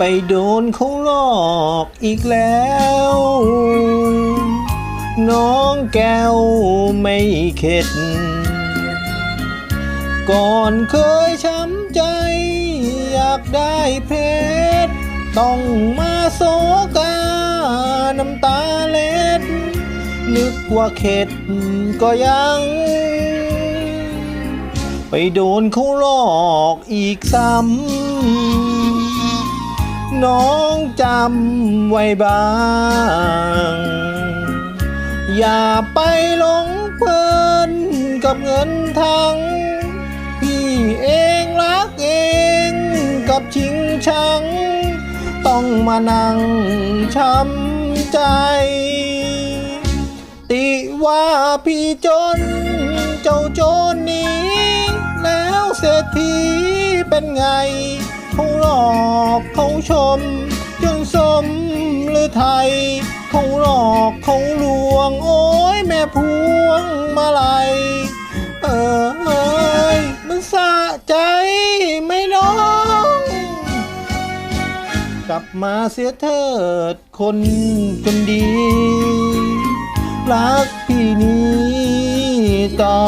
ไปโดนเขาหลอกอีกแล้ว น้องแก้วไม่เข็ด ก่อนเคยช้ำใจ อยากได้เพชร ต้องมาโศกา น้ำตาเล็ด นึกว่าเข็ดก็ยังไปโดนเขาหลอกอีกซ้ำ น้องจำไว้บ้าง อย่าไปหลงเพลินกับเงินทั้ง พี่เองรักเองกับชิงชัง ต้องมานั่งช้ำใจ ติว่าพี่จน เจ้าจน อกเขาชม จนสมหรือไทย เขาหลอกเขาลวง โอ้ยแม่พวงมาลัยเออเอ้ยมันสะใจไม่น้อง กลับมาเสียเถิดคนคนดี รักพี่นี้ต่อ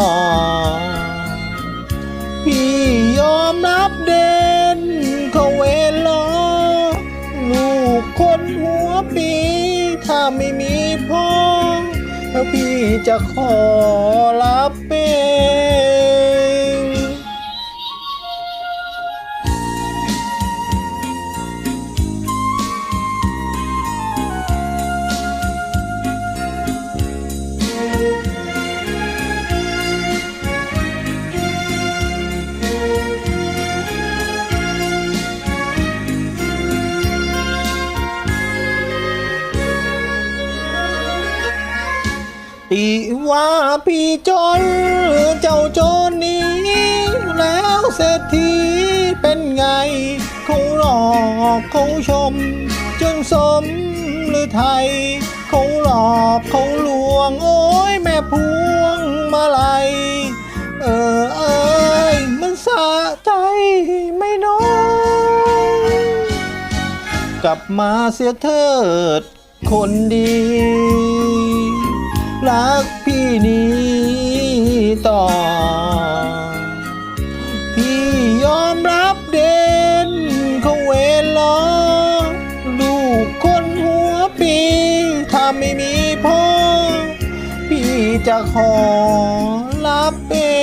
ไม่มีพ่อแล้วพี่จะขอรับเป็น ตีว่าพี่จนเจ้าจรนี้ แล้วเศรษฐีเป็นไงเขาหลอกเขาชม จนสมหรือไทยเขาหลอกเขาลวง โอ้ยแม่พวงมาลัยเออเอ้ยมันสะใจไม่น้องกลับมาเสียเถิดคนดี รักพี่นี้ต่อ พี่ยอมรับเด่นเขาเวรล้อลูกคนหัวปีถ้าไม่มีพ่อ พี่จะขอรับเป็น